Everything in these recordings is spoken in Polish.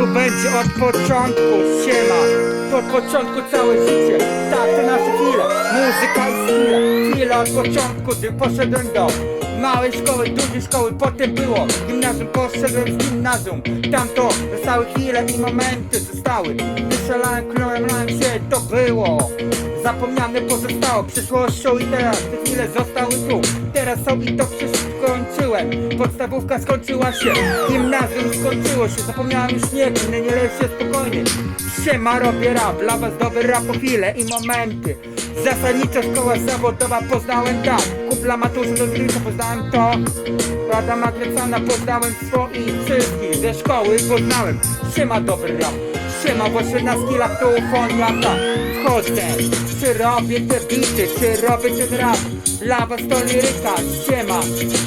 tu będzie od początku, siema. Od początku całe życie, tak to nasze chwile. Muzyka i chwile, chwile od początku Gdy poszedłem do małej szkoły, dużej szkoły. Potem było gimnazjum, poszedłem z gimnazjum. Tam to zostały chwile i momenty zostały. Wyszalałem, krołem, lałem się, to było. Zapomniane pozostało. Przyszłością i teraz te chwile zostały tu. Teraz są i to wszystko skończyłem. Podstawówka skończyła się, gimnazjum skończyło się. Zapomniałem już nie, nie, nie leję się spokojnie. Siema robię rap, dla was dobry rap po chwile i momenty. Zasadnicza szkoła zawodowa poznałem tak. Kupla maturzy do Gryca poznałem to. Rada Magrecana poznałem swoich wszystkich. Ze szkoły poznałem. Siema dobry rap. Siema właśnie na skillach to ufonia tak Wchodzę. Czy robię te bity, czy robię ten rap? Lawa to liryka, siema.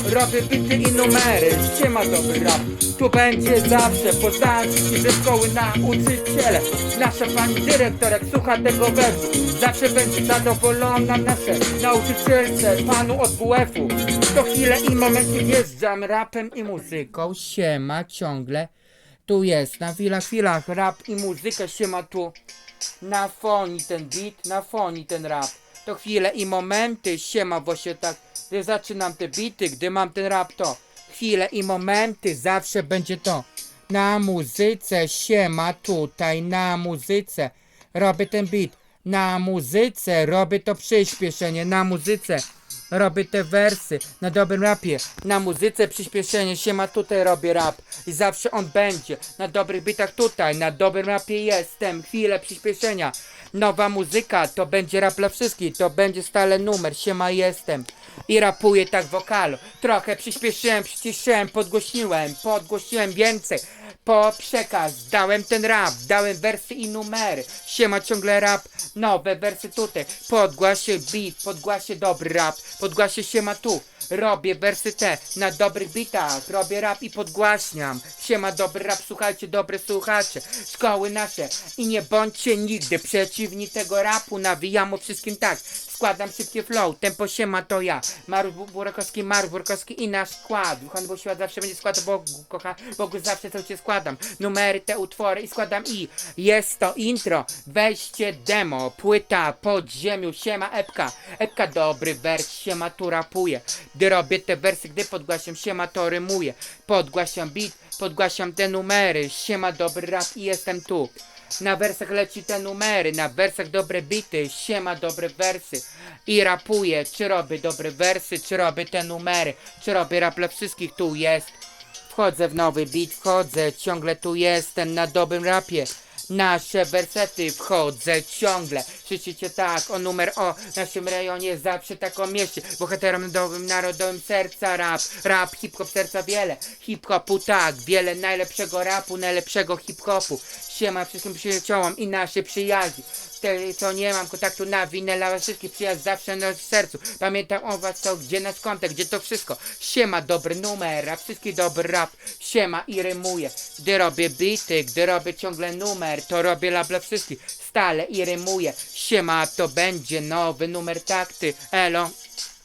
Robię bity i numery Siema dobry rap. Tu będzie zawsze wszystkich ze szkoły nauczyciele Nasza pani dyrektor jak słucha tego wersu. Zawsze będzie zadowolona nasze nauczycielce Panu od WF-u To chwile i momenty wjeżdżam rapem i muzyką. Siema ciągle. Tu jest, na chwilach, chwilach, rap i muzyka się ma tu Na foni ten beat, na foni ten rap. To chwile i momenty się ma właśnie tak Gdy zaczynam te bity, gdy mam ten rap to Chwile i momenty, zawsze będzie to. Na muzyce się ma tutaj, na muzyce Robię ten beat. Na muzyce robię to przyspieszenie, na muzyce Robię te wersy na dobrym rapie, na muzyce przyspieszenie się ma tutaj robię rap i zawsze on będzie na dobrych bitach tutaj, na dobrym rapie jestem, chwilę przyspieszenia. Nowa muzyka to będzie rap dla wszystkich, to będzie stale numer, siema jestem i rapuję tak wokalu. Trochę przyspieszyłem, przyciszyłem, podgłośniłem, podgłośniłem więcej. Po przekaz dałem ten rap, dałem wersy i numery. Siema ciągle rap, nowe wersy tutaj. Podgłasie beat, podgłasie dobry rap, podgłasie siema tu. Robię wersy te na dobrych bitach, robię rap i podgłaśniam. Siema dobry rap, słuchajcie, dobre słuchacze. Szkoły nasze i nie bądźcie nigdy przeciwni tego rapu. Nawijam o wszystkim tak. Składam szybkie flow, tempo siema to ja. Mariusz Bu- Burakowski, Mariusz Burakowski i nasz skład. Bo świat zawsze będzie składał Bogu, kocha, Bogu zawsze to cię składam. Numery, te utwory i składam i jest to intro. Weźcie demo, płyta pod ziemią, siema epka. Epka dobry wers, siema tu rapuje. Gdy robię te wersy, gdy podgłaszam, siema to rymuje. Podgłaszam beat, podgłaszam te numery, siema dobry rap i jestem tu. Na wersach leci te numery, na wersach dobre bity, siema dobre wersy i rapuję, czy robię dobre wersy, czy robię te numery, czy robię rap dla wszystkich, tu jest. Wchodzę w nowy beat, wchodzę, ciągle tu jestem na dobrym rapie. Nasze wersety wchodzę ciągle. Krzyczycie tak o numer o naszym rejonie zawsze tak o mieście. Bohaterom narodowym, narodowym serca rap. Rap, hip-hop serca wiele. Hip-hopu tak, wiele najlepszego rapu, najlepszego hip-hopu. Siema wszystkim przyjaciołom i naszej przyjaźni. Te, co nie mam kontaktu na winę, dla wszystkich przyjaźń zawsze na sercu. Pamiętam o was to, gdzie nasz kontakt, gdzie to wszystko. Siema, dobry numer, a wszystkich dobry rap. Siema i rymuję. Gdy robię bity, gdy robię ciągle numer, to robię rap dla wszystkich. Stale i rymuję. Siema, to będzie nowy numer takty. Elo,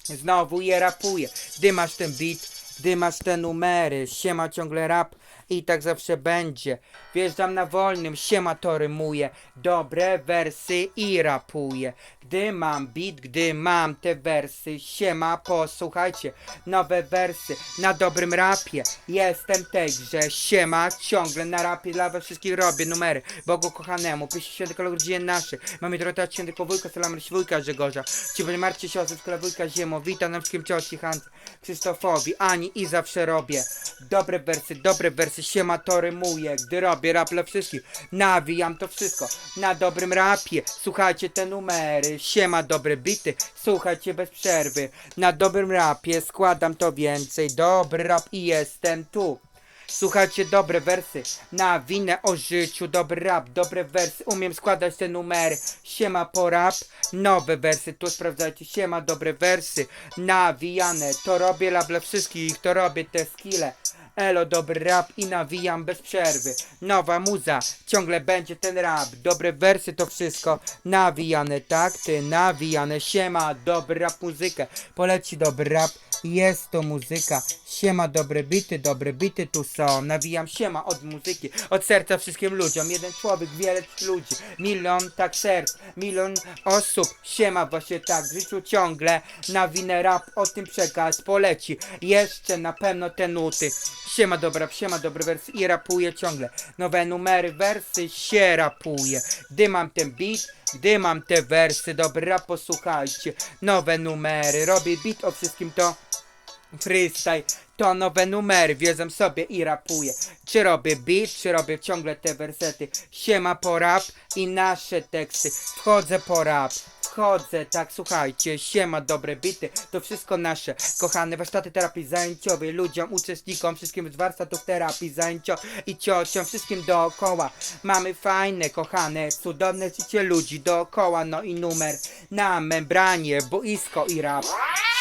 znowu je rapuję. Gdy masz ten beat, gdy masz te numery, siema ciągle rap i tak zawsze będzie. Wjeżdżam na wolnym, siema to dobre wersy i rapuję. Gdy mam beat, gdy mam te wersy, siema posłuchajcie, nowe wersy na dobrym rapie. Jestem tejże, siema ciągle na rapie dla was wszystkich robię numery. Bogu kochanemu, pysi święty kolor dzień naszy. Mamy drota świętego wujka, salam wujka Grzegorza. Ci będzie Marcie siostry, z wujka Ziemo, witam na wszystkim cioci Hance, Krzysztofowi, Ani i zawsze robię. Dobre wersy, dobre wersy, siema to rymuję, gdy robię rap dla wszystkich. Nawijam to wszystko na dobrym rapie. Słuchajcie te numery, siema dobre bity, słuchajcie bez przerwy. Na dobrym rapie składam to więcej, dobry rap i jestem tu. Słuchajcie, dobre wersy, na winę o życiu, dobry rap, dobre wersy, umiem składać te numery, siema po rap, nowe wersy, tu sprawdzajcie, siema, dobre wersy, nawijane, to robię dla wszystkich, to robię te skille, elo, dobry rap i nawijam bez przerwy, nowa muza, ciągle będzie ten rap, dobre wersy to wszystko, nawijane takty, nawijane, siema, dobry rap muzykę, poleci dobry rap, jest to muzyka. Siema, dobre bity, dobre bity tu są. Nawijam siema od muzyki, od serca wszystkim ludziom. Jeden człowiek, wiele ludzi, milion tak serc, milion osób. Siema, właśnie tak, w życiu ciągle nawinę rap, o tym przekaz poleci. Jeszcze na pewno te nuty. Siema, dobra, siema, dobre wersy i rapuję ciągle. Nowe numery, wersy się rapuje. Gdy mam ten beat, gdy mam te wersy, dobra, posłuchajcie. Nowe numery, robię beat o wszystkim to freestyle. To nowe numery, wiedzą sobie i rapuję. Czy robię beat, czy robię ciągle te wersety. Siema po rap i nasze teksty. Wchodzę po rap. Wchodzę, tak słuchajcie, siema, dobre bity, to wszystko nasze, kochane warsztaty terapii zajęciowej, ludziom, uczestnikom, wszystkim z warsztatów terapii zajęciowej i ciociom, wszystkim dookoła. Mamy fajne, kochane, cudowne życie ludzi dookoła, no i numer na membranie, boisko i rap.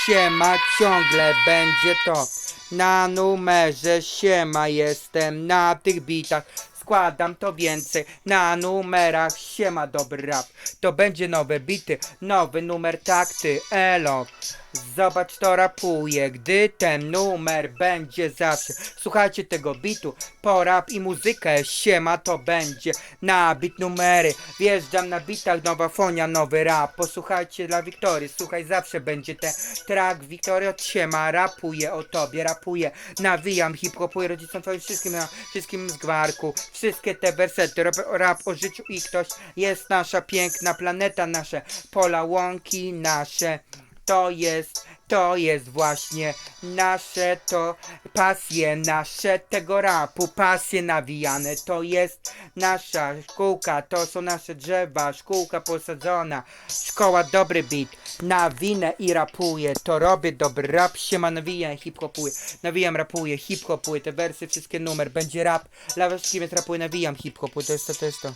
Siema, ciągle będzie to. Na numerze siema jestem na tych bitach. Składam to więcej na numerach siema dobry rap. To będzie nowe bity, nowy numer takty, elo. Zobacz to rapuje, gdy ten numer będzie zawsze. Słuchajcie tego bitu, po rap i muzykę, siema to będzie. Na bit numery, wjeżdżam na bitach, nowa fonia, nowy rap. Posłuchajcie dla Wiktorii, słuchaj zawsze będzie ten track. Wiktoria siema, rapuje o tobie, rapuje. Nawijam, hip-hopuję rodzicom twoim wszystkim, na wszystkim z gwarku. Wszystkie te wersety, rap, rap o życiu i ktoś jest nasza piękna planeta, nasze pola, łąki, nasze to jest, to jest właśnie nasze to pasje, nasze tego rapu, pasje nawijane, to jest nasza szkółka, to są nasze drzewa, szkółka posadzona, szkoła dobry beat, nawinę i rapuję, to robię dobry rap, siema nawijam, hip-hopuję, nawijam, rapuję, hip-hopuję, te wersy, wszystkie numer, będzie rap, wszystkim jest rapuję, nawijam, hip-hopuję, to jest to, to jest to.